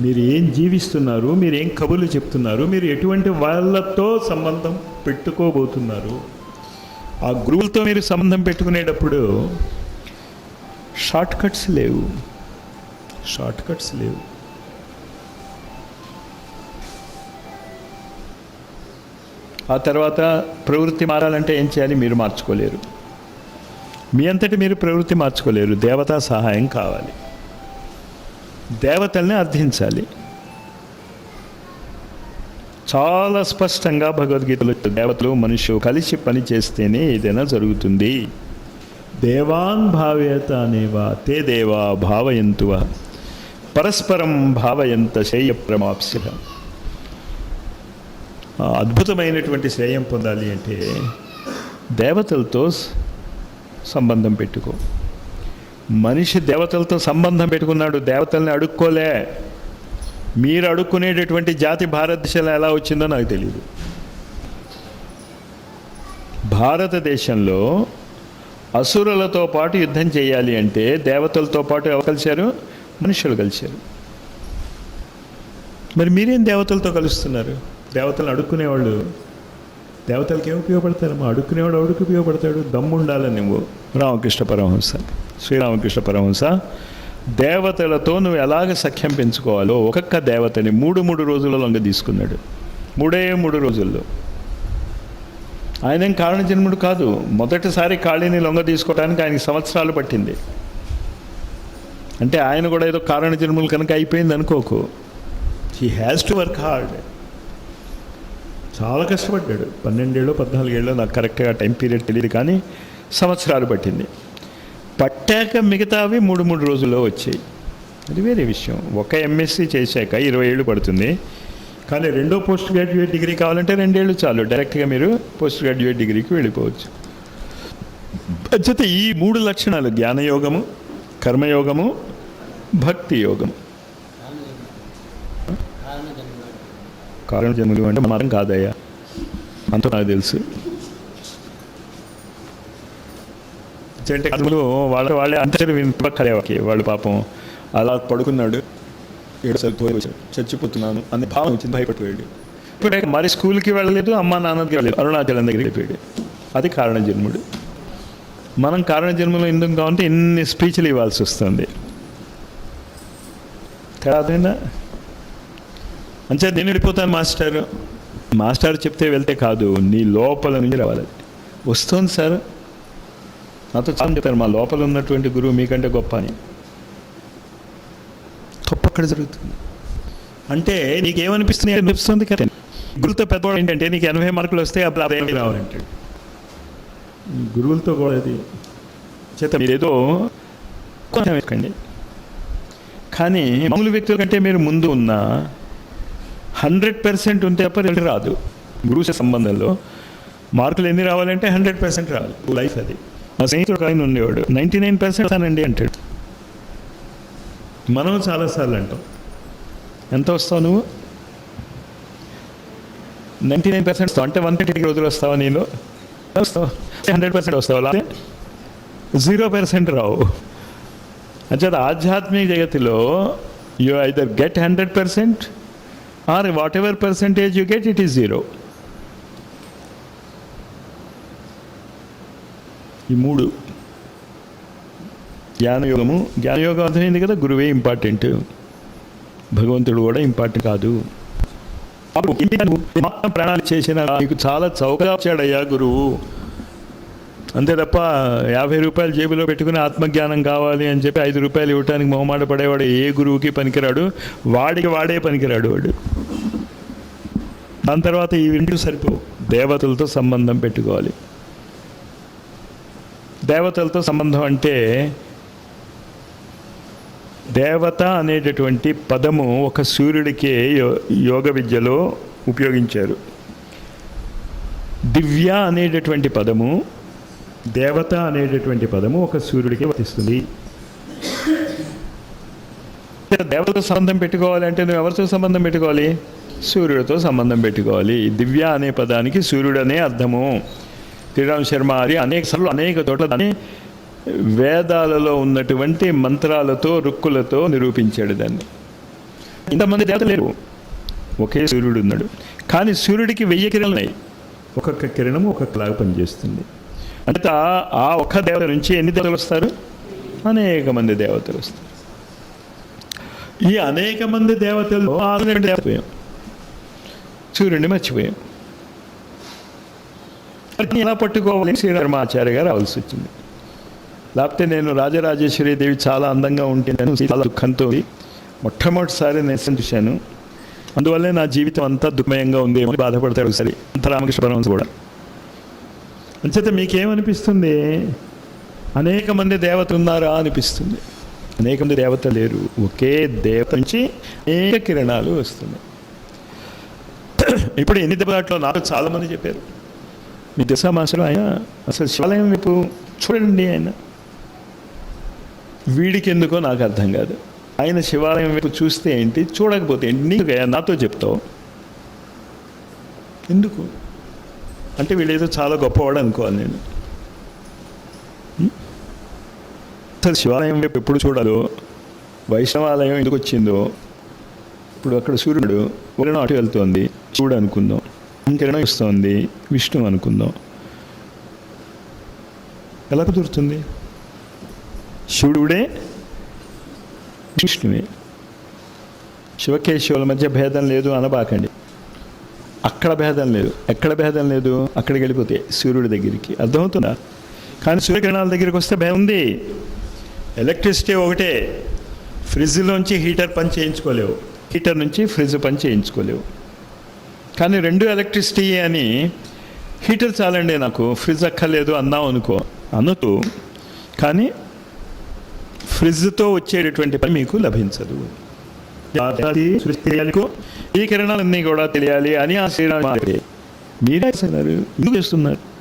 మీరు ఏం జీవిస్తున్నారు మీరు ఏం కబుర్లు చెప్తున్నారు మీరు ఎటువంటి వాళ్ళతో సంబంధం పెట్టుకోబోతున్నారు? ఆ గురువులతో మీరు సంబంధం పెట్టుకునేటప్పుడు షార్ట్ కట్స్ లేవు. షార్ట్ కట్స్ లేవు. ఆ తర్వాత ప్రవృత్తి మారాలంటే ఏం చేయాలి? మీరు మార్చుకోలేరు. మీ అంతటి మీరు ప్రవృత్తి మార్చుకోలేరు. దేవతా సహాయం కావాలి. దేవతల్ని అర్థించాలి. చాలా స్పష్టంగా భగవద్గీతలో దేవతలు మనుషులు కలిసి పని చేస్తేనే ఏదైనా జరుగుతుంది. దేవాన్ భావేత అనేవా? తే దేవా భావయంతువ. పరస్పరం భావయంత శ్రేయ ప్రమాప్స్య. అద్భుతమైనటువంటి శ్రేయం పొందాలి అంటే దేవతలతో సంబంధం పెట్టుకో. మనిషి దేవతలతో సంబంధం పెట్టుకున్నాడు దేవతల్ని అడుక్కోలే. మీరు అడుక్కునేటటువంటి జాతి భారతదేశంలో ఎలా వచ్చిందో నాకు తెలియదు భారతదేశంలో అసురులతో పాటు యుద్ధం చేయాలి అంటే దేవతలతో పాటు ఎవరు కలిశారు? మనుషులు కలిశారు. మరి మీరేం దేవతలతో కలుస్తున్నారు? దేవతలను అడుక్కునేవాళ్ళు దేవతలకి ఏం ఉపయోగపడతారమ్మా అడుక్కునేవాడు అడుగు ఉపయోగపడతాడు? దమ్ము ఉండాలని నువ్వు. రామకృష్ణ పరమహంస. శ్రీరామకృష్ణ పరమహంస. దేవతలతో నువ్వు ఎలాగ సఖ్యం పెంచుకోవాలో ఒక్కొక్క దేవతని మూడు మూడు రోజుల లొంగ తీసుకున్నాడు. మూడే మూడు రోజుల్లో. ఆయన ఏం కారణ జన్ముడు కాదు. మొదటిసారి కాళీని లొంగ తీసుకోవడానికి ఆయనకి సంవత్సరాలు పట్టింది. అంటే ఆయన కూడా ఏదో కారణ జన్ములు కనుక అయిపోయింది అనుకోకు. He has to work hard చాలా కష్టపడ్డాడు. పన్నెండేళ్ళు పద్నాలుగేళ్ళు నాకు కరెక్ట్గా టైం పీరియడ్ తెలియదు కానీ సంవత్సరాలు పట్టింది. పట్టాక మిగతావి మూడు మూడు రోజుల్లో వచ్చాయి. అది వేరే విషయం. ఒక ఎంఎస్సీ చేశాక ఇరవై ఏళ్ళు పడుతుంది. కానీ రెండో పోస్ట్ గ్రాడ్యుయేట్ డిగ్రీ కావాలంటే రెండేళ్ళు చాలు. డైరెక్ట్గా మీరు పోస్ట్ గ్రాడ్యుయేట్ డిగ్రీకి వెళ్ళిపోవచ్చు. అంచేత ఈ మూడు లక్షణాలు జ్ఞానయోగము కర్మయోగము భక్తి యోగము. కారణ జన్ములు అంటే మనం కాదయ్యా. అంత నాకు తెలుసు. అంటే కర్మలు వాళ్ళ వాళ్ళే అంతరి వినిపక్కలేవాకి వాళ్ళు పాపం అలా పడుకున్నాడు. ఏడు పోయి చచ్చిపోతున్నాను అనే భావన వచ్చింది భయపడిపోయాడు ఇప్పుడు మరి స్కూల్కి వెళ్ళలేదు అమ్మ నాన్నకి వెళ్ళలేదు అరుణాచలం దగ్గరికి వెళ్ళిపోయాడు. అది కారణ జన్ముడు. మనం కారణ జన్మలో ఎందుకు కావాలంటే ఎన్ని స్పీచ్లు ఇవ్వాల్సి వస్తుంది. కాదైనా అంతే నేను వెళ్ళిపోతాను మాస్టర్. మాస్టర్ చెప్తే వెళ్తే కాదు నీ లోపల నుంచి రావాలి. వస్తుంది సార్. నాతో చాలా చెప్తారు మా లోపల ఉన్నటువంటి గురువు మీకంటే గొప్ప అని. తప్పు అక్కడ జరుగుతుంది. అంటే నీకేమనిపిస్తుంది? అనిపిస్తుంది కదా. గురువుతో పెద్దవాడు ఏంటంటే నీకు ఎనభై మార్కులు వస్తే అప్పుడు అదే రావాలంటాడు గురువులతో కూడా అది చేత మీరేదో కానీ మామూలు వ్యక్తుల కంటే మీరు ముందు ఉన్న హండ్రెడ్ పర్సెంట్ ఉంటే తప్ప రిజల్ట్ రాదు. గురువు సంబంధంలో మార్కులు ఎన్ని రావాలంటే హండ్రెడ్ పర్సెంట్ రావాలి. లైఫ్ అది. మా స్నేహితుడు ఒక ఆయన ఉండేవాడు. నైంటీ నైన్ పర్సెంట్ అనండి అంటాడు. మనం చాలాసార్లు అంటాం. ఎంత వస్తావు నువ్వు? నైంటీ నైన్ పర్సెంట్ వస్తావు. అంటే వన్ థర్టీ రోజులు వస్తావా నేను వస్తావు. హండ్రెడ్ పర్సెంట్ వస్తావు? అలాగే జీరో పర్సెంట్ రావు. అంటే ఆధ్యాత్మిక జగతిలో you either get hundred percent or whatever percentage you get it is zero ఈ మూడు. జ్ఞానయోగము జ్ఞానయోగం అర్థమైంది కదా గురువే ఇంపార్టెంట్ భగవంతుడు కూడా ఇంపార్టెంట్ కాదు. అప్పుడు నువ్వు మాత్రం చేసిన నీకు చాలా చౌకగా వచ్చాడయ్యా గురువు. అంతే తప్ప యాభై రూపాయలు జేబులో పెట్టుకుని ఆత్మజ్ఞానం కావాలి అని చెప్పి ఐదు రూపాయలు ఇవ్వడానికి మొహమాట పడేవాడు ఏ గురువుకి పనికిరాడు? వాడికి వాడే పనికిరాడు వాడు. దాని తర్వాత ఈ ఇంటికి సరిపో దేవతలతో సంబంధం పెట్టుకోవాలి. దేవతలతో సంబంధం అంటే దేవత అనేటటువంటి పదము ఒక సూర్యుడికే యో- యోగ విద్యలో ఉపయోగించారు. దివ్య అనేటటువంటి పదము దేవత అనేటటువంటి పదము ఒక సూర్యుడికి వర్తిస్తుంది. దేవతతో సంబంధం పెట్టుకోవాలంటే నువ్వు ఎవరితో సంబంధం పెట్టుకోవాలి? సూర్యుడితో సంబంధం పెట్టుకోవాలి. దివ్య అనే పదానికి సూర్యుడనే అర్థము. శ్రీరామ్ శర్మ అది అనేక సార్లు అనేక చోట్ల దాన్ని వేదాలలో ఉన్నటువంటి మంత్రాలతో రుక్కులతో నిరూపించాడు దాన్ని. ఇంతమంది దేవత లేరు. ఒకే సూర్యుడు ఉన్నాడు. కానీ సూర్యుడికి వెయ్యి కిరణాలు ఉన్నాయి. ఒక్కొక్క కిరణం ఒక్కొక్కలాగా పనిచేస్తుంది. అంటే ఆ- ఒక్క దేవత నుంచి ఎన్ని దేవతలు వస్తారు? అనేక మంది దేవతలు వస్తారు. ఈ అనేక మంది దేవతలు దేవతలు సూర్యుడిని మర్చిపోయాం. ఎలా పట్టుకోవాలని శ్రీరామాచార్య గారు రావాల్సి వచ్చింది. లేకపోతే నేను రాజరాజేశ్వరి దేవి చాలా అందంగా ఉంటుందని చాలా దుఃఖంతో మొట్టమొదటిసారి నేను చూశాను. అందువల్లే నా జీవితం అంతా దుఃఖమయంగా ఉంది ఏమని బాధపడతాడు ఒకసారి. అంత రామకృష్ణ పరమహంస కూడా. అంచేత మీకేమనిపిస్తుంది? అనేక మంది దేవతలు ఉన్నారా అనిపిస్తుంది. అనేక మంది దేవత లేరు. ఒకే దేవత నుంచి అనేక కిరణాలు వస్తున్నాయి. ఇప్పుడు ఎన్ని దెబ్బలాట్లో నాకు చాలామంది చెప్పారు. మీ దశ మాసలో ఆయన అసలు శివాలయం వైపు చూడండి ఆయన. వీడికి ఎందుకో నాకు అర్థం కాదు. ఆయన శివాలయం వైపు చూస్తే ఏంటి? చూడకపోతే ఏంటి? నీకు నాతో చెప్తావు. ఎందుకు? అంటే వీడేదో చాలా గొప్పవాడు అనుకోవాలి నేను. అసలు శివాలయం వైపు ఎప్పుడు చూడాలో వైష్ణవాలయం ఎందుకు వచ్చిందో ఇప్పుడు అక్కడ సూర్యుడు కిరణం అటు వెళ్తోంది. శివుడు అనుకుందాం. కిరణం ఇస్తోంది విష్ణు అనుకుందాం. ఎలా కుదురుతుంది? శివుడే విష్ణువే. శివకేశవుల మధ్య భేదం లేదు అనబాకండి. అక్కడ భేదం లేదు. ఎక్కడ భేదం లేదు? అక్కడికి వెళ్ళిపోతే సూర్యుడి దగ్గరికి. అర్థమవుతుందా? కానీ సూర్యకిరణాల దగ్గరికి వస్తే భయం ఉంది. ఎలక్ట్రిసిటీ ఒకటే. ఫ్రిడ్జ్లోంచి హీటర్ పని చేయించుకోలేవు. హీటర్ నుంచి ఫ్రిడ్జ్ పని చేయించుకోలేవు. కానీ రెండు ఎలక్ట్రిసిటీ అని హీటర్ చాలండి నాకు. ఫ్రిడ్జ్ అక్కర్లేదు అన్నాం అనుకో. అనొద్దు. కానీ ఫ్రిడ్జ్తో వచ్చేటటువంటి పని మీకు లభించదు. ఈ కిరణాలన్నీ కూడా తెలియాలి అని ఆ శ్రీరామ మీరే చేస్తున్నారు ఎందుకు చేస్తున్నారు?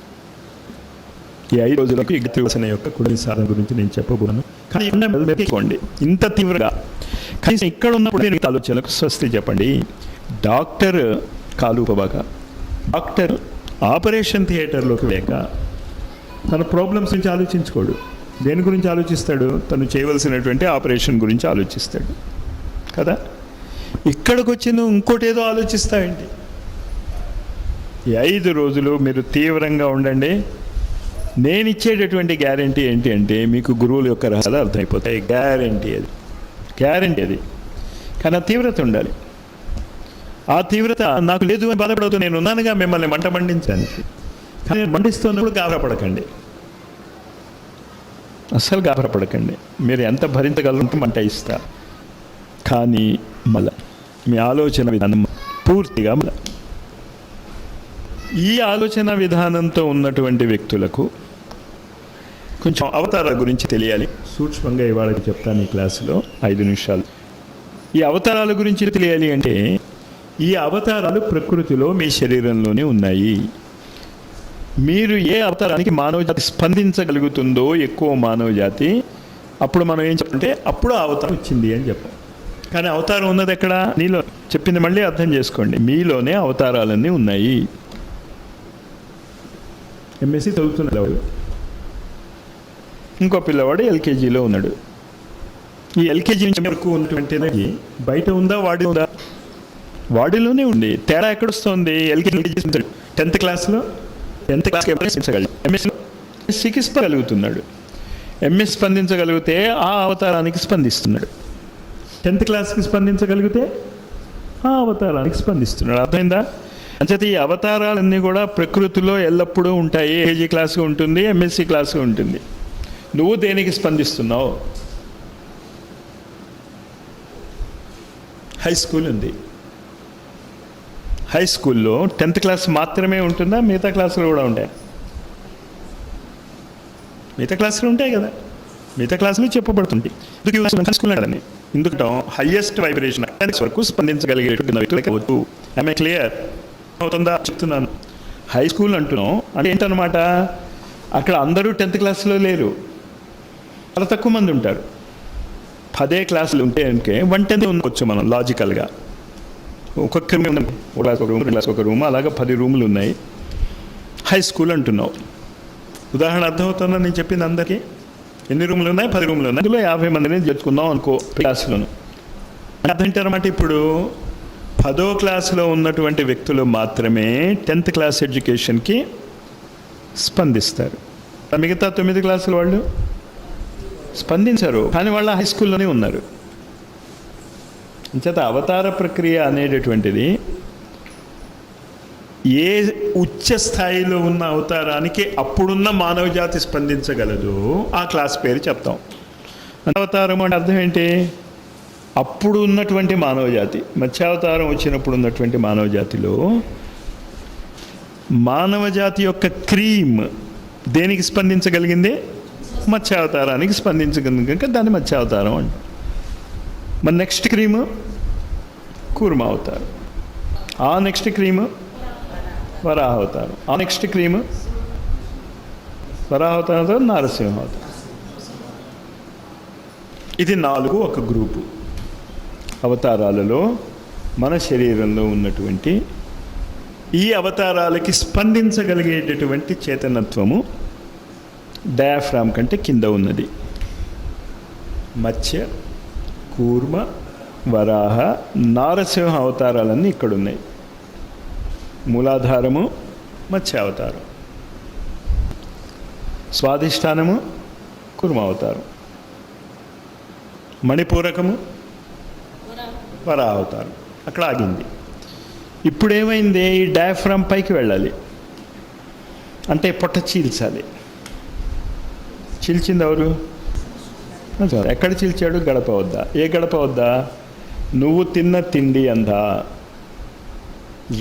ఈ ఐదు రోజులకు ఈ యొక్క కొన్ని సాధన గురించి నేను చెప్పబోను. కానీ ఉన్న ఇంత తీవ్రంగా. కనీసం ఇక్కడ ఉన్నప్పుడు ఆలోచనలకు స్వస్తి చెప్పండి. డాక్టర్ కాలుపబాక డాక్టర్ ఆపరేషన్ థియేటర్లోకి లేక తన ప్రాబ్లమ్స్ నుంచి ఆలోచించుకోడు. దేని గురించి ఆలోచిస్తాడు? తను చేయవలసినటువంటి ఆపరేషన్ గురించి ఆలోచిస్తాడు. కదా? ఇక్కడికి వచ్చి నువ్వు ఇంకోటి ఏదో ఆలోచిస్తావేంటి ఈ ఐదు రోజులు మీరు తీవ్రంగా ఉండండి. నేను ఇచ్చేటటువంటి గ్యారంటీ ఏంటి అంటే మీకు గురువుల యొక్క రహస్యాలు అర్థమైపోతాయి. గ్యారంటీ అది. గ్యారంటీ అది. కానీ ఆ తీవ్రత ఉండాలి. ఆ తీవ్రత నాకు లేదు అని బాధపడవద్దు నేను ఉన్నానుగా మిమ్మల్ని మంట మండించాను. కానీ మండిస్తున్నప్పుడు గాబరపడకండి అస్సలు గాబరపడకండి మీరు ఎంత భరించగలంటే మంట ఇస్తా. కానీ మళ్ళా మీ ఆలోచన విధానం పూర్తిగా మళ్ళా ఈ ఆలోచన విధానంతో ఉన్నటువంటి వ్యక్తులకు కొంచెం అవతారాల గురించి తెలియాలి. సూక్ష్మంగా ఇవాళ చెప్తాను ఈ క్లాసులో ఐదు నిమిషాలు. ఈ అవతారాల గురించి తెలియాలి అంటే ఈ అవతారాలు ప్రకృతిలో మీ శరీరంలోనే ఉన్నాయి. మీరు ఏ అవతారానికి మానవజాతి స్పందించగలుగుతుందో ఎక్కువ మానవజాతి అప్పుడు మనం ఏం చెప్పంటే అప్పుడు అవతారం వచ్చింది అని చెప్పాం కానీ అవతారం ఉన్నది ఎక్కడ? నీలో. చెప్పింది మళ్ళీ అర్థం చేసుకోండి. మీలోనే అవతారాలన్నీ ఉన్నాయి. ఎంఎస్సి చదువుతున్నాడు ఇంకో పిల్లవాడు ఎల్కేజీలో ఉన్నాడు. ఈ ఎల్కేజీ నుంచి వరకు ఉన్నటువంటి బయట ఉందా వాడి ఉందా? వాడిలోనే ఉంది తేడా ఎక్కడొస్తుంది? ఎల్కేజీ టెన్త్ క్లాస్లో టెన్త్ క్లాస్ ఎంఎస్లో ఎంఎస్సికి స్పందగలుగుతున్నాడు ఎంఎస్ స్పందించగలిగితే ఆ అవతారానికి స్పందిస్తున్నాడు. టెన్త్ క్లాస్కి స్పందించగలిగితే ఆ అవతారానికి స్పందిస్తున్నాడు. అర్థమైందా? అంచేత ఈ అవతారాలన్నీ కూడా ప్రకృతిలో ఎల్లప్పుడూ ఉంటాయి. ఏజీ క్లాస్ ఉంటుంది ఎంఎస్సి క్లాస్ ఉంటుంది. నువ్వు దేనికి స్పందిస్తున్నావు? హై స్కూల్ ఉంది. హై స్కూల్లో టెన్త్ క్లాస్ మాత్రమే ఉంటుందా? మిగతా క్లాసులు కూడా ఉంటాయి? మిగతా క్లాసులు ఉంటాయి కదా. మిగతా క్లాసులు చెప్పబడుతుంది ఎందుకు హై స్కూల్ అంటారని ఎందుకంటే హయ్యెస్ట్ వైబ్రేషన్ వరకు స్పందించగలిగేటువంటి వ్యక్తులకి వద్దు ఐఎమ్ క్లియర్ అవుతుందా? చెప్తున్నాను. హై స్కూల్ అంటున్నాం. అంటే ఏంటనమాట అక్కడ అందరూ టెన్త్ క్లాస్లో లేరు. చాలా తక్కువ మంది ఉంటారు. పదే క్లాసులు ఉంటే అంటే వన్ టెన్త్ ఉండవచ్చు మనం లాజికల్గా ఒక్కొక్క రూమ్ ఒక క్లాస్ ఒక రూమ్ క్లాస్ ఒక రూమ్ అలాగా పది రూములు ఉన్నాయి. హై స్కూల్ అంటున్నావు. ఉదాహరణ అర్థమవుతుందా నేను చెప్పింది అందరికీ. ఎన్ని రూములు ఉన్నాయి? పది రూములు ఉన్నాయి. అందులో యాభై మందిని చేర్చుకుందాం అనుకో క్లాసులను. అర్థంటారన్నమాట ఇప్పుడు? పదో క్లాసులో ఉన్నటువంటి వ్యక్తులు మాత్రమే టెన్త్ క్లాస్ ఎడ్యుకేషన్కి స్పందిస్తారు. మిగతా తొమ్మిది క్లాసుల వాళ్ళు స్పందించారు. కానీ వాళ్ళ హై స్కూల్లోనే ఉన్నారు. అంచేత అవతార ప్రక్రియ అనేటటువంటిది ఏ ఉచ్చ స్థాయిలో ఉన్న అవతారానికి అప్పుడున్న మానవ జాతి స్పందించగలదు? ఆ క్లాస్ పేరు చెప్తాం. అవతారం అంటే అర్థం ఏంటి? అప్పుడు ఉన్నటువంటి మానవ జాతి. మత్స్యావతారం వచ్చినప్పుడు ఉన్నటువంటి మానవ జాతిలో మానవ జాతి యొక్క క్రీమ్ దేనికి స్పందించగలిగింది? మత్స్యావతారానికి స్పందించగలిగి కనుక దాన్ని మత్స్యావతారం అంట మరి నెక్స్ట్ క్రీమ్ కూర్మ అవతారం. ఆ నెక్స్ట్ క్రీమ్ వరాహ అవతారం. ఆ నెక్స్ట్ క్రీమ్ వరాహ అవుతారు నారసింహ అవతారం. ఇది నాలుగు ఒక గ్రూపు అవతారాలలో మన శరీరంలో ఉన్నటువంటి ఈ అవతారాలకి స్పందించగలిగేటటువంటి చేతనత్వము డయాఫ్రామ్ కంటే కింద ఉన్నది. మత్స్య కూర్మ వరాహ నారసింహ అవతారాలన్నీ ఇక్కడ ఉన్నాయి మూలాధారము మత్స్యావతారం. స్వాధిష్టానము కుర్మ అవతారం మణిపూరకము వరా అవతారం అక్కడ ఆగింది. ఇప్పుడు ఏమైంది ఈ డయాఫ్రామ్ పైకి వెళ్ళాలి. అంటే పొట్ట చీల్చాలి. చీల్చింది ఎవరు? ఎక్కడ చీల్చాడు? గడప వద్దా. ఏ గడప వద్దా? నువ్వు తిన్న తిండి అంతా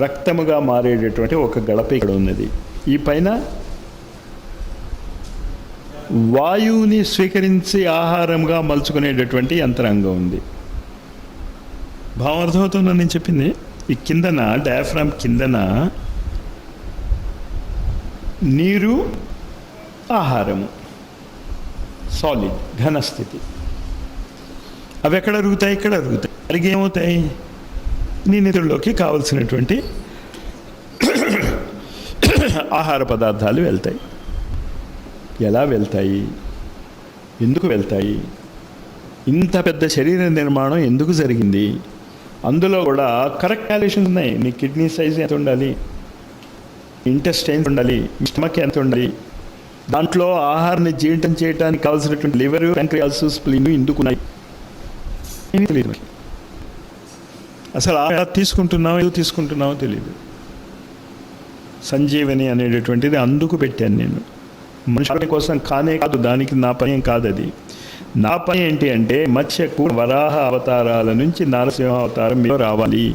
రక్తముగా మారేటటువంటి ఒక గడప ఇక్కడ ఉన్నది. ఈ పైన వాయువుని స్వీకరించి ఆహారంగా మలుచుకునేటటువంటి యంత్రాంగం ఉంది. భావం అర్థమవుతుందని నేను చెప్పింది? ఈ కిందన డయాఫ్రామ్ కిందన నీరు ఆహారము. సాలిడ్ ఘనస్థితి అవి ఎక్కడ అరుగుతాయి? ఇక్కడ అరుగుతాయి. అలాగే ఏమవుతాయి? నీ నిధుల్లోకి కావలసినటువంటి ఆహార పదార్థాలు వెళ్తాయి. ఎలా వెళ్తాయి? ఎందుకు వెళ్తాయి? ఇంత పెద్ద శరీర నిర్మాణం ఎందుకు జరిగింది? అందులో కూడా కరెక్ట్ క్యాలిక్యులేషన్స్ ఉన్నాయి. నీ కిడ్నీ సైజ్ ఎంత ఉండాలి? ఇంటెస్టైన్స్ ఉండాలి? స్టమక్ ఎంత ఉండాలి? దాంట్లో ఆహారాన్ని జీర్ణం చేయడానికి కావాల్సినటువంటి లివర్ ప్యాంక్రియాస్ స్ప్లీన్ ఎందుకున్నాయి తెలియదు అసలు ఆహారం తీసుకుంటున్నామో ఏదో తీసుకుంటున్నామో తెలియదు. సంజీవని అనేటటువంటిది అందుకు పెట్టాను నేను. మనుషుల కోసం కానే కాదు దానికి నా పని ఏం కాదు అది. నా పని ఏంటి అంటే మత్స్యకు వరాహ అవతారాల నుంచి నరసింహ అవతారం మీరు రావాలి.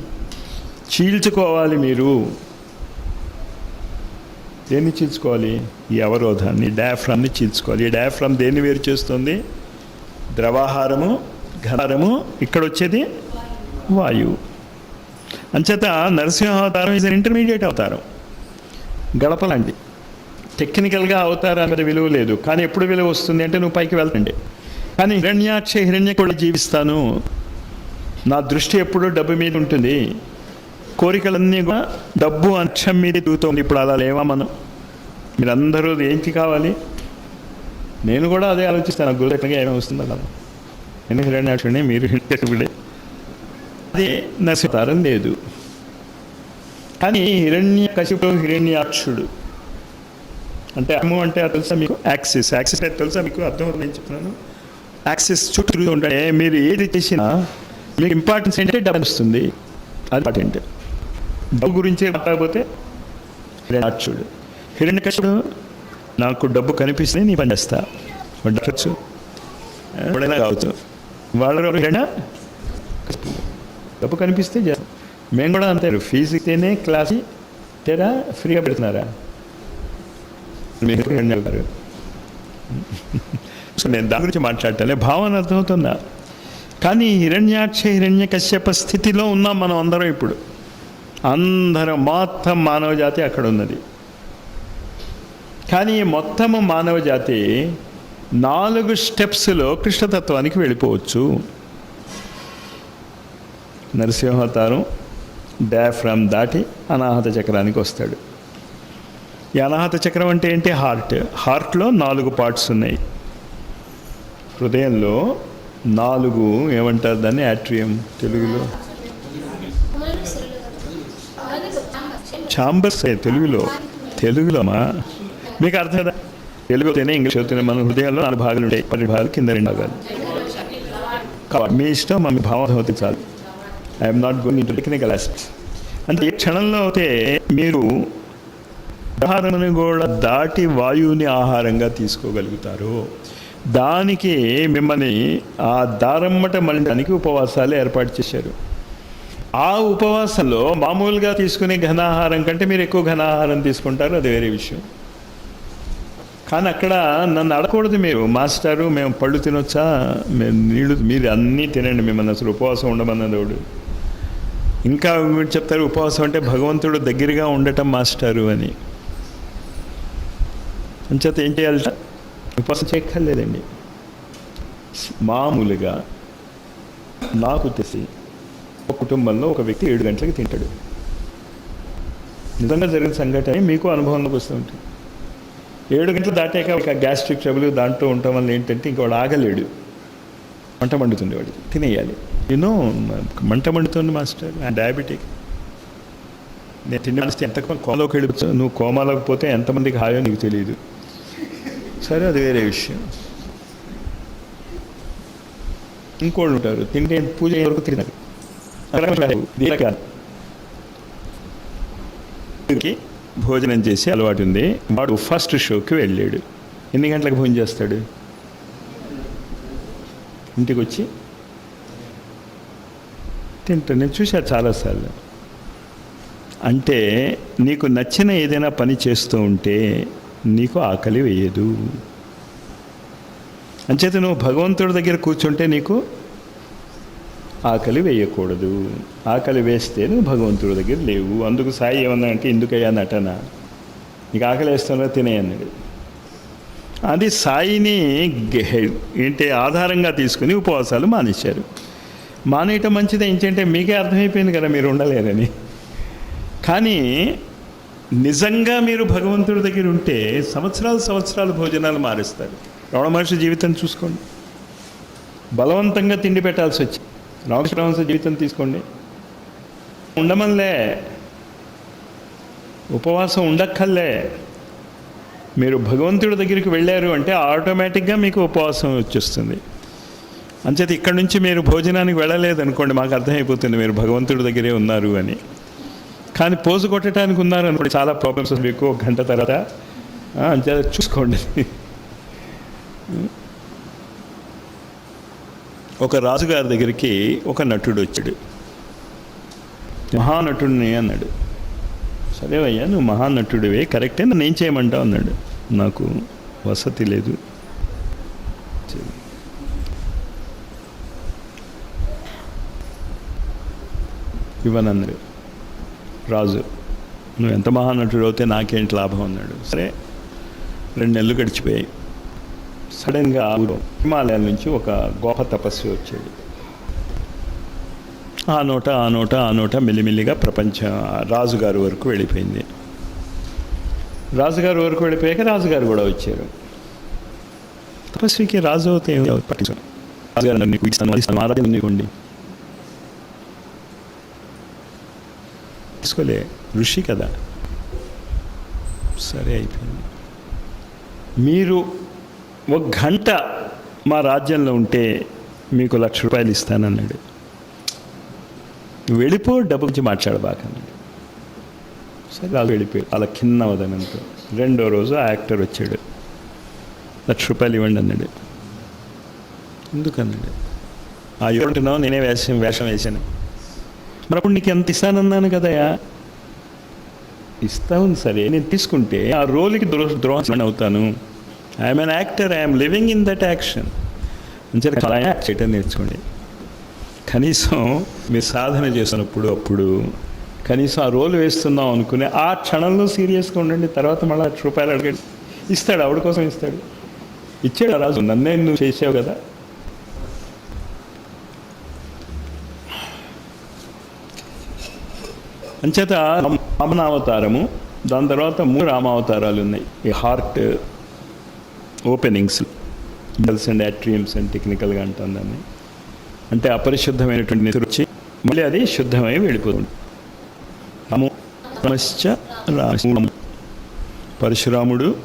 చీల్చుకోవాలి మీరు. దేన్ని చీల్చుకోవాలి? ఈ అవరోధాన్ని డయాఫ్రామ్ని చీల్చుకోవాలి. ఈ డయాఫ్రామ్ దేన్ని వేరు చేస్తుంది? ద్రవాహారము ఘనారము ఇక్కడ వచ్చేది వాయువు. అంచేత నరసింహ అవతారం ఇస్ ఇంటర్మీడియట్ అవతారం. గడపలండి టెక్నికల్గా అవతారం మరి విలువ లేదు. కానీ ఎప్పుడు విలువ వస్తుంది అంటే నువ్వు పైకి వెళ్తండి కానీ హిరణ్యాక్ష హిరణ్య కూడా జీవిస్తాను. నా దృష్టి ఎప్పుడూ డబ్బు మీద ఉంటుంది? కోరికలన్నీ కూడా డబ్బు అక్షం మీద తిరుగుతుంది. ఇప్పుడు అలా లేవా మనం? మీరందరూ ఏంటి కావాలి? నేను కూడా అదే ఆలోచిస్తాను. గురుదక్షిణగా ఏమీ వస్తుంది అలా నేను హిరణ్యాక్షుడే మీరు హిరణ్యకుడే అదే నశితారం లేదు. కానీ హిరణ్య కశిపు హిరణ్యాక్షుడు. అంటే అమ్ము అంటే అది తెలుసా మీకు? యాక్సిస్. యాక్సిస్ అంటే తెలుసా మీకు? అర్థం నేను చెప్తున్నాను? యాక్సిస్ చుట్టూ ఉంటాయి మీరు ఏది చేసినా మీకు ఇంపార్టెన్స్ ఏంటంటే డబ్బు వస్తుంది. అది ఇంపార్టెంట్ డబ్బు గురించి మాట్లాడకపోతే హిరణ్య హిరణ్యకశుడు నాకు డబ్బు కనిపిస్తే నీ పని చేస్తా. ఉండొచ్చు ఎప్పుడైనా కావచ్చు. వాళ్ళ హిరణ్య డబ్బు కనిపిస్తే చేస్తాం. మేము కూడా అంతే. ఫీజు ఇస్తేనే క్లాస్ తేరా ఫ్రీగా పెడుతున్నారా? మీరు హిరణ్య సో నేను దాని గురించి మాట్లాడటలే భావన అర్థమవుతుందా? కానీ హిరణ్యాక్ష హిరణ్య కశ్యప స్థితిలో ఉన్నాం మనం అందరం ఇప్పుడు. అందరం మొత్తం మానవ జాతి అక్కడ ఉన్నది కానీ ఈ మొత్తము మానవ జాతి నాలుగు స్టెప్స్లో కృష్ణతత్వానికి వెళ్ళిపోవచ్చు. నరసింహతారం డయాఫ్రామ్ దాటి అనాహత చక్రానికి వస్తాడు. ఈ అనాహత చక్రం అంటే ఏంటి? హార్ట్. హార్ట్లో నాలుగు పార్ట్స్ ఉన్నాయి. హృదయంలో నాలుగు ఏమంటారు దాన్ని? యాట్రియం తెలుగులో? ఛాంబర్స్ తెలుగులో? తెలుగులోమా? మీకు అర్థం కదా తెలుగు అవుతేనే ఇంగ్లీష్ అవుతేనే మన హృదయాల్లో నాలుగు భాగాలు ఉంటాయి. పది భాగాలు కింద రెండు భాగాలు. కాబట్టి మీ ఇష్టం మా భావం అవుతే చాలు. I'm not going in technical aspects అంటే ఏ క్షణంలో అయితే మీరు ఆహారాన్ని కూడా దాటి వాయువుని ఆహారంగా తీసుకోగలుగుతారు దానికి మిమ్మల్ని ఆ దారమ్మట మళ్ళడానికి ఉపవాసాలు ఏర్పాటు చేశారు. ఆ ఉపవాసంలో మామూలుగా తీసుకునే ఘనాహారం కంటే మీరు ఎక్కువ ఘనాహారం తీసుకుంటారు అది వేరే విషయం. కానీ అక్కడ నన్ను అడగకూడదు మీరు. మాస్టారు మేము పళ్ళు తినొచ్చా? మేము నీళ్ళు మీరు అన్నీ తినండి మిమ్మల్ని. అసలు ఉపవాసం ఉండమన్నదోడు ఇంకా మీరు చెప్తారు ఉపవాసం అంటే భగవంతుడు దగ్గరగా ఉండటం మాస్టారు అని. అంచేత ఏం చేయాలట ఉపవాసం చేయక్కర్లేదండి. మామూలుగా నాకు తెలిసి ఒక కుటుంబంలో ఒక వ్యక్తి ఏడు గంటలకి తింటాడు. నిజంగా జరిగిన సంఘటన మీకు అనుభవంలోకి వస్తూ ఉంటుంది. ఏడు గంటలు దాటాక ఒక గ్యాస్ట్రిక్ ట్రబుల్ దాంట్లో ఉండటం వల్ల ఏంటంటే ఇంక వాడు ఆగలేడు. మంట మండుతుంది వాడికి. తినేయాలి. యూనో మంట మండుతుంది మాస్టర్. డయాబెటిక్ నేను తినడానికి ఎంత కోమలోకి వెళ్ళిపోతా నువ్వు కోమాలోకి పోతే ఎంతమందికి హాయో నీకు తెలియదు. సరే అది వేరే విషయం. ఇంకోళ్ళు ఉంటారు. తింటే పూజ వరకు తినరు. దీనికి భోజనం చేసి అలవాటు ఉంది. వాడు ఫస్ట్ షోకి వెళ్ళాడు. ఎన్ని గంటలకు భోజనం చేస్తాడు? ఇంటికి వచ్చి తింటాను నేను చూశాను చాలాసార్లు. అంటే నీకు నచ్చిన ఏదైనా పని చేస్తూ ఉంటే నీకు ఆకలి వేయదు. అంచేత నువ్వు భగవంతుడి దగ్గర కూర్చుంటే నీకు ఆకలి వేయకూడదు. ఆకలి వేస్తే నువ్వు భగవంతుడి దగ్గర లేవు. అందుకు సాయి ఏమన్నా అంటే ఎందుకయ్యా నటన? నీకు ఆకలి వేస్తున్నా తినేయన్నాడు అది సాయిని ఏంటి ఆధారంగా తీసుకుని ఉపవాసాలు మానేశారు. మానేయటం మంచిదే ఏంటంటే మీకే అర్థమైపోయింది కదా మీరు ఉండలేరని. కానీ నిజంగా మీరు భగవంతుడి దగ్గర ఉంటే సంవత్సరాలు సంవత్సరాలు భోజనాలు మారుస్తారు. రమణ మహర్షి జీవితం చూసుకోండి. బలవంతంగా తిండి పెట్టాల్సి వచ్చి రామకృష్ణ జీవితం తీసుకోండి. ఉండమనిలే. ఉపవాసం ఉండక్కర్లే. మీరు భగవంతుడి దగ్గరికి వెళ్ళారు అంటే ఆటోమేటిక్గా మీకు ఉపవాసం వచ్చేస్తుంది. అంచేత ఇక్కడి నుంచి మీరు భోజనానికి వెళ్ళలేదు అనుకోండి మాకు అర్థమైపోతుంది మీరు భగవంతుడి దగ్గరే ఉన్నారు అని. కానీ పోజు కొట్టడానికి ఉన్నారు అనుకోండి చాలా ప్రాబ్లమ్స్ మీకు గంట తర్వాత ఆ, అంచేత చూసుకోండి. ఒక రాజుగారి దగ్గరికి ఒక నటుడు వచ్చాడు. మహానటుడిని అన్నాడు. సరే అయ్యా నువ్వు మహానటుడివే కరెక్టే నేను చేయమంటావు అన్నాడు. నాకు వసతి లేదు. ఇవ్వనన్నాడు. రాజు నువ్వు ఎంత మహానటుడు అయితే నాకేంటి లాభం అన్నాడు. సరే రెండు నెలలు గడిచిపోయాయి. సడన్గా హిమాలయాల నుంచి ఒక గోప తపస్వి వచ్చాడు ఆ నోట ఆ నోట ఆ నోట మెల్లిమెల్లిగా ప్రపంచ రాజుగారి వరకు వెళ్ళిపోయింది. రాజుగారి వరకు వెళ్ళిపోయాక రాజుగారు కూడా వచ్చారు. తపస్వికి రాజు అవుతే ఏం రాజుగారు నీకు ఇస్తాను, ఇస్తాను, ఆరాధన తీసుకోలే ఋషి కదా. సరే అయిపోయింది. మీరు ఒక గంట మా రాజ్యంలో ఉంటే మీకు లక్ష రూపాయలు ఇస్తానన్నాడు. వెళ్ళిపో డబ్బు గురించి మాట్లాడబాకన్నాడు సరే వాళ్ళు వెళ్ళిపోయాడు అలా కింద వదనంతో. రెండో రోజు ఆ యాక్టర్ వచ్చాడు. లక్ష రూపాయలు ఇవ్వండి అన్నాడు. ఎందుకన్నాడు? ఆ ఇవ్వంటున్నావు నేనే వేషం వేషం వేశాను. మరి అప్పుడు నీకు ఎంత ఇస్తానన్నాను కదయా ఇస్తాను సరే నేను తీసుకుంటే ఆ రోలుకి ద్రో ద్రోహం అవుతాను. I'm an actor I'm living in that action act చేయటం నేర్చుకోండి కనీసం మీరు సాధన చేస్తున్నప్పుడు అప్పుడు కనీసం ఆ రోల్ వేస్తున్నాం అనుకునే ఆ క్షణంలో సీరియస్గా ఉండండి తర్వాత మళ్ళీ లక్ష రూపాయలు అడగండి. ఇస్తాడు ఆవిడ కోసం ఇస్తాడు. ఇచ్చాడు రాజు. నన్నే నువ్వు చేసావు కదా. అంచేత రామనావతారము దాని తర్వాత మూడు రామావతారాలు ఉన్నాయి. ఈ heart openings bells and atriums and టెక్నికల్గా అంటాం దాన్ని. అంటే అపరిశుద్ధమైనటువంటి నిధులు వచ్చి మళ్ళీ అది శుద్ధమై వెళ్ళిపోతుంది. రాము రామశ్చ రాము. పరశురాముడు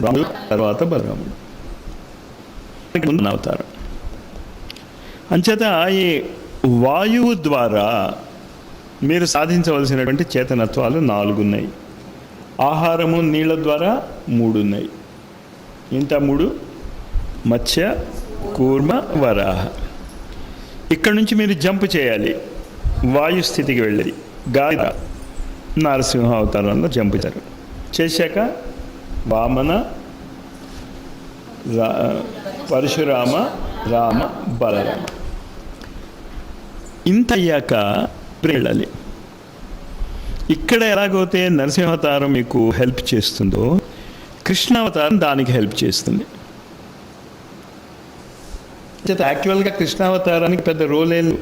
రాముడు తర్వాత బలరాముడు. ముందు అవతారం. అంచేత ఈ వాయువు ద్వారా మీరు సాధించవలసినటువంటి చేతనత్వాలు నాలుగు ఉన్నాయి ఆహారము నీళ్ళ ద్వారా మూడు ఉన్నాయి ఇంత మూడు మత్స్య కూర్మ వరాహ. ఇక్కడ నుంచి మీరు జంప్ చేయాలి. వాయు స్థితికి వెళ్ళి గాయ నరసింహ అవతారంలో జంప్ చేశారు చేశాక వామన రా పరశురామ రామ బలరామ. ఇంత అయ్యాక వెళ్ళాలి. ఇక్కడ ఎలాగైతే నరసింహావతారం మీకు హెల్ప్ చేస్తుందో కృష్ణావతారం దానికి హెల్ప్ చేస్తుంది. చేత యాక్చువల్గా కృష్ణావతారానికి పెద్ద రోల్ ఏం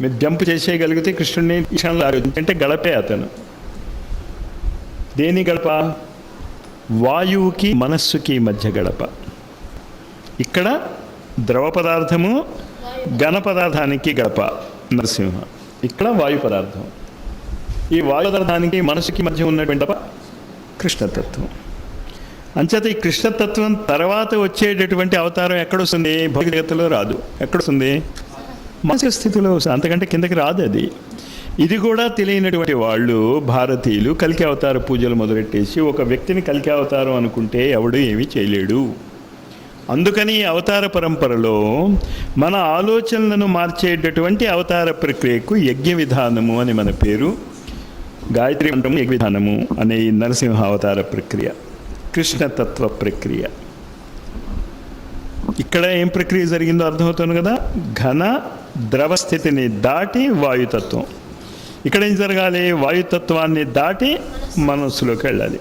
మీరు జంప్ చేసేయగలిగితే కృష్ణుడిని క్షణంలో ఆరోగ్యం అంటే గడపే అతను. దేని గడప? వాయువుకి మనస్సుకి మధ్య గడప. ఇక్కడ ద్రవ పదార్థము ఘన పదార్థానికి గడప. నరసింహ. ఇక్కడ వాయు పదార్థం. ఈ వాయు పదార్థానికి మనసుకి మధ్య ఉన్నటువంటి గడప కృష్ణతత్వం. అంచేత ఈ కృష్ణతత్వం తర్వాత వచ్చేటటువంటి అవతారం ఎక్కడొస్తుంది? భౌతిక జగత్తులో రాదు. ఎక్కడొస్తుంది? మానసిక స్థితిలో వస్తుంది. అంతకంటే కిందకి రాదు అది. ఇది కూడా తెలియనటువంటి వాళ్ళు భారతీయులు కలికి అవతార పూజలు మొదలెట్టేసి ఒక వ్యక్తిని కలికి అవతారం అనుకుంటే ఎవడు ఏమీ చేయలేడు. అందుకని అవతార పరంపరలో మన ఆలోచనలను మార్చేటటువంటి అవతార ప్రక్రియకు యజ్ఞ విధానము అని మన పేరు. గాయత్రి మంటము యజ్ఞ విధానము అనే ఈ నరసింహ అవతార ప్రక్రియ. కృష్ణతత్వ ప్రక్రియ. ఇక్కడ ఏం ప్రక్రియ జరిగిందో అర్థమవుతుంది కదా? ఘన ద్రవ స్థితిని దాటి వాయుతత్వం. ఇక్కడ ఏం జరగాలి? వాయుతత్వాన్ని దాటి మనస్సులోకి వెళ్ళాలి.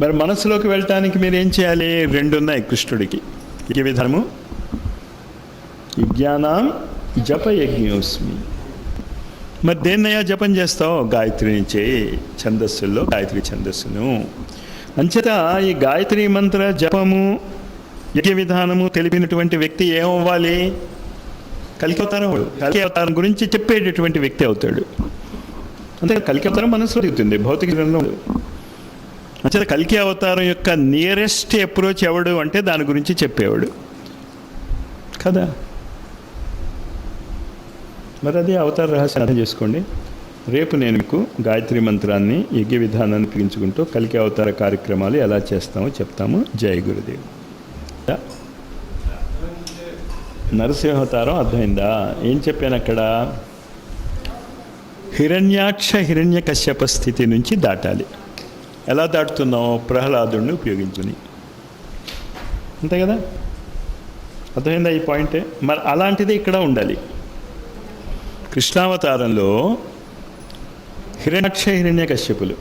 మరి మనస్సులోకి వెళ్ళటానికి మీరు ఏం చేయాలి? రెండు ఉన్నాయి కృష్ణుడికి. ఏ విధము విజ్ఞానం జపయజ్ఞోస్మి. మరి దేన్నయ్యా జపం చేస్తావు? గాయత్రిని చేయి ఛందస్సుల్లో గాయత్రి ఛందస్సును. అంచేత ఈ గాయత్రి మంత్ర జపము యజ్ఞ విధానము తెలిపినటువంటి వ్యక్తి ఏమవ్వాలి? కలికి అవతారం వాడు. కలికి అవతారం గురించి చెప్పేటటువంటి వ్యక్తి అవుతాడు. అంతే కలికి అవతారం మనసులో దిగుతుంది భౌతిక జీవనంలో అంచేత కలికి అవతారం యొక్క నియరెస్ట్ అప్రోచ్ ఎవడు అంటే దాని గురించి చెప్పేవాడు. కదా? మరి అది అవతార రహస్యం అర్థం చేసుకోండి. రేపు నేను మీకు గాయత్రి మంత్రాన్ని యజ్ఞ విధానాన్ని పిలుచుకుంటూ కలికి అవతార కార్యక్రమాలు ఎలా చేస్తామో చెప్తాము. జయ గురుదేవ్. నరసింహావతారం అర్థమైందా? ఏం చెప్పాను అక్కడ? హిరణ్యాక్ష హిరణ్య కశ్యప స్థితి నుంచి దాటాలి. ఎలా దాటుతున్నావు ప్రహ్లాదుడిని ఉపయోగించుని అంతే కదా? అర్థమైందా ఈ పాయింటే? మరి అలాంటిది ఇక్కడ ఉండాలి. కృష్ణావతారంలో హిరణ్యాక్ష హిరణ్య కశ్యపులు.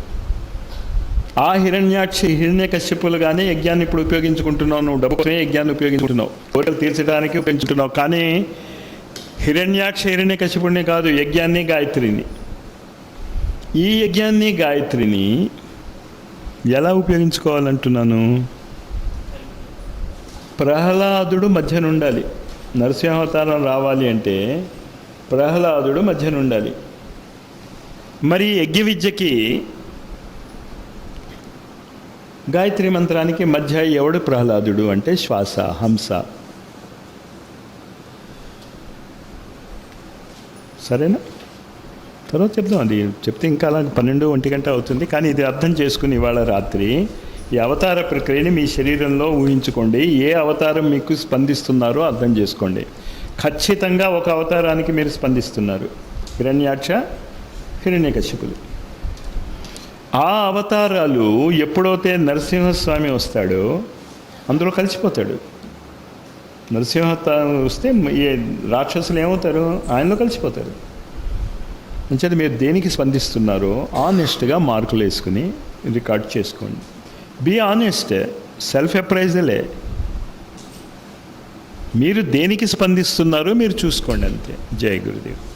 ఆ హిరణ్యాక్ష హిరణ్య కశ్యపులుగానే యజ్ఞాన్ని ఇప్పుడు ఉపయోగించుకుంటున్నావు. నువ్వు డబ్బు కోసమే యజ్ఞాన్ని ఉపయోగించుకుంటున్నావు. కోరికలు తీర్చడానికి ఉపయోగించుకుంటున్నావు. కానీ హిరణ్యాక్ష హిరణ్య కశ్యపుడిని కాదు యజ్ఞాన్ని గాయత్రిని. ఈ యజ్ఞాన్ని గాయత్రిని ఎలా ఉపయోగించుకోవాలంటున్నాను? ప్రహ్లాదుడు మధ్యన ఉండాలి నరసింహావతారం రావాలి అంటే ప్రహ్లాదుడు మధ్యన ఉండాలి మరి యజ్ఞ విద్యకి గాయత్రి మంత్రానికి మధ్య ఎవడు ప్రహ్లాదుడు అంటే శ్వాస హంస. సరేనా? తర్వాత చెప్దాం అది. చెప్తే ఇంకా అలా పన్నెండు ఒంటి గంట అవుతుంది. కానీ ఇది అర్థం చేసుకుని ఇవాళ రాత్రి ఈ అవతార ప్రక్రియని మీ శరీరంలో ఊహించుకోండి. ఏ అవతారం మీకు స్పందిస్తున్నారో అర్థం చేసుకోండి. ఖచ్చితంగా ఒక అవతారానికి మీరు స్పందిస్తున్నారు. హిరణ్యాక్ష హిరణ్యకశ్యపులు. ఆ అవతారాలు ఎప్పుడైతే నరసింహస్వామి వస్తాడో అందులో కలిసిపోతాడు. నరసింహ వస్తే ఏ రాక్షసులు ఏమవుతారు? ఆయనలో కలిసిపోతారు. అంచేది మీరు దేనికి స్పందిస్తున్నారో ఆనెస్ట్గా మార్కులు వేసుకుని రికార్డ్ చేసుకోండి. బీ ఆనెస్ట్ సెల్ఫ్ అప్రైజలే. మీరు దేనికి స్పందిస్తున్నారో మీరు చూసుకోండి అంతే. జై గురుదేవ్.